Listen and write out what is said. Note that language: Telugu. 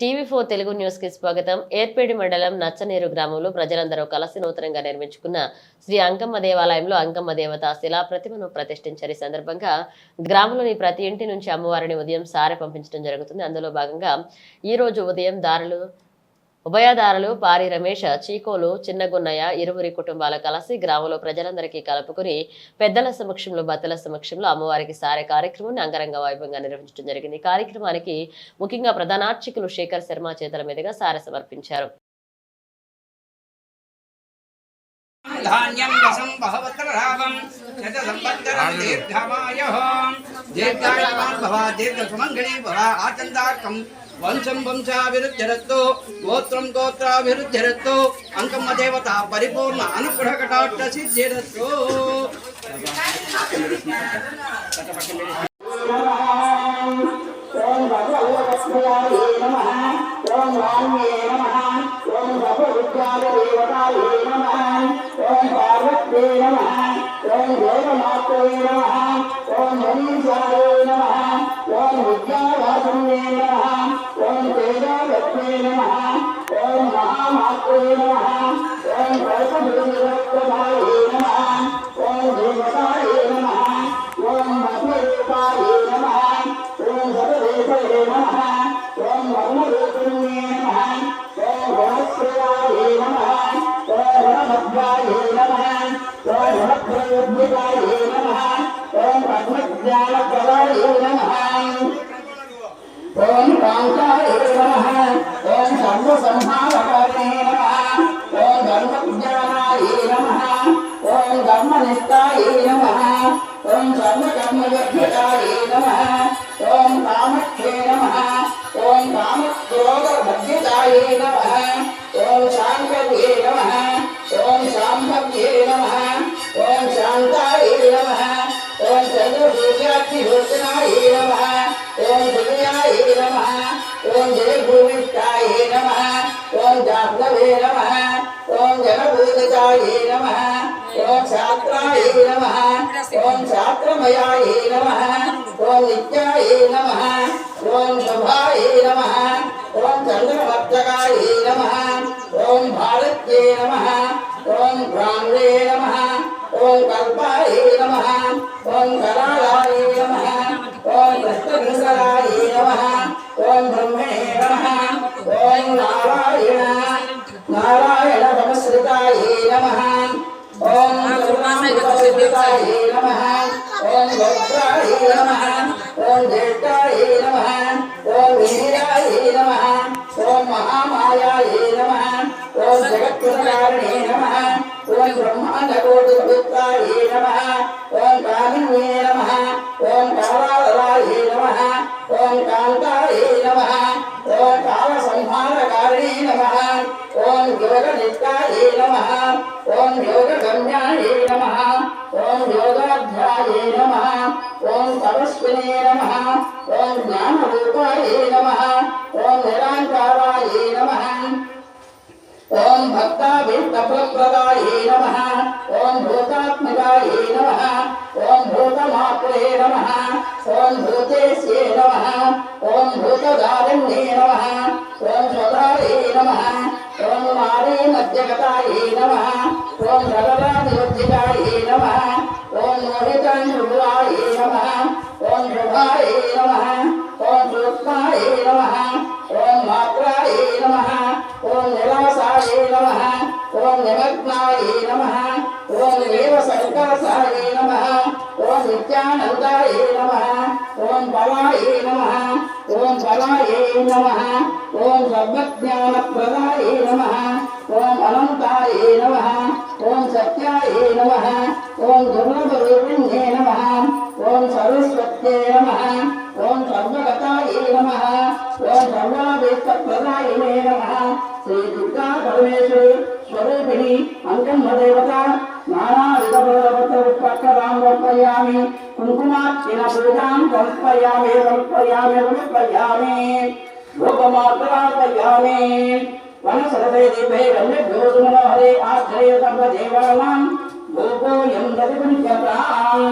టీవీ ఫోర్ తెలుగు న్యూస్కి స్వాగతం. ఏర్పేడి మండలం నచ్చనేరు గ్రామంలో ప్రజలందరూ కలిసి నూతనంగా నిర్మించుకున్న శ్రీ అంకమ్మ దేవాలయంలో అంకమ్మ దేవత శిలా ప్రతిమను ప్రతిష్ఠించారు. ఈ సందర్భంగా గ్రామంలోని ప్రతి ఇంటి నుంచి అమ్మవారిని ఉదయం సారె పంపించడం జరుగుతుంది. అందులో భాగంగా ఈ రోజు ఉదయం దారులు ఉభయదారులు పారి రమేష్ చీకోలు చిన్నగున్నయ్య ఇరువురి కుటుంబాలు కలిసి గ్రామంలో ప్రజలందరికీ కలుపుకుని పెద్దల సమక్షంలో భర్తల సమక్షంలో అమ్మవారికి సారే కార్యక్రమాన్ని అంగరంగ వైభవంగా నిర్వహించడం జరిగింది. కార్యక్రమానికి ముఖ్యంగా ప్రధానార్చకులు శేఖర్ శర్మ చేతుల మీదుగా సారె సమర్పించారు. ధాన్యం దీర్ఘాయుమాన్ భవ దీర్ఘ సుమంగళీ భవ వంశం వంశాభివృద్ధిరత్తు గోత్రం గోత్రాభివృద్ధిరత్తు అంకమ్మ దేవత పరిపూర్ణ అనుగ్రహ కటాక్ష సిద్ధిరత్తు ఓం భగవద్గీతాయ నమః ఓం వాణ్యే నమః ఓం సర్వవిద్యాయ దేవతాయ నమః ఓం పార్వత్యే నమః ఓం దేవమాత్రే నమః ఓం వర్ణరూపిణ్యే నమః. ఓం గుణశ్రేయాయ నమః ఓం గుణమధ్యాయ నమః ఓం గుణప్రయోగ్యాయ నమః ఓం పద్మజ్ఞానప్రదాయ నమః. ఓం కామక్రోధభద్యతాయ నమః ఓం శాంతవ్యే నమః ఓం శాంభవ్యే నమః ఓం శాంతాయ నమః ఓం చంద్రసూర్యాక్షిభూషణాయ నమః ఓం సూర్యాయ నమః ఓం జయభూమిష్టాయ నమః ఓం జాహ్నవే నమః ఓం జనభూతితాయ నమః ఓం శాస్త్రాయ నమః ఓం శాస్త్రమయాయ నమః ఓం నిత్యాయ నమః ఓం భారత్యే నమ ఓం భ్రాంగే నమ ఓం కల్పాయే నమ ఓం కరాళాయ నమ ఓం కృష్ణకృష్ణరాయ నమ ఓం బ్రహ్మణే నమ ఓం నారాయణ నారాయణ నమస్కృతాయ నమ ఓం కరుణామృతాయ నమః ఓం భద్రాయ నమ ఓం జ్యేష్ఠాయ ఓం కామిన్యే నమ. ఓం కాలాలయాయ నమ. ఓం కాంతాయ నమ. ఓం కాల కాలసంహారకారిణే నమ. ఓం యోగ యోగనిత్యాయ నమ. ఓం యోగ యోగగమ్యాయ నమ. ఓం యోగాధ్యాయ నమ. ఓం తపస్వినే నమ. ఓం జ్ఞానరూపాయ నమ. ఓం నిరాంకారాయ నమ. ఓం భక్తాభిష్టప్రదాయ నమ. ఓం భూతాత్మకాయ నమ. ఓం భూతమాత్రే నమ. ఓం భూతేశ్యే నమ. ఓం భూతదారిణ్యే నమ. ఓం స్వదాయ నమ. ఓం మారే మధ్యగతాయే నమ. ఓం సగరాధివర్జితాయ నమ. ఓం మోహితాంధ్రువాయ నమ. ఓం శుభాయే నమ. ఓం నిత్యానందాయ నమ. ఓం బలాయ నమ. ఓం బలాయ నమ. ఓం సర్వజ్ఞానప్రదాయ నమ. ఓం అనంతాయే నమ. ఓం సత్యాయే నమ. ఓం దుర్లభరూపిణ్యే నమ. ఓం సరస్వత్యే నమ. ఓం సర్వగతాయే నమ. ఓం సర్వాభీష్టప్రదాయినే నమ. శ్రీ దుర్గా పరమేశ్వరి స్వరూపిణి అంకమ్మ దేవత నానావిధపక్కరాం సమర్పయామి కుంకుమార్చిన పూజాం సమర్పయామి సమర్పయామి సమర్పయామి భోగమాత్రార్పయామి వనసరదే దీపే గంధభ్యోసుమన హరే ఆశ్రయ సర్వదేవానాం భూపోయం దరిపుణ్యతాం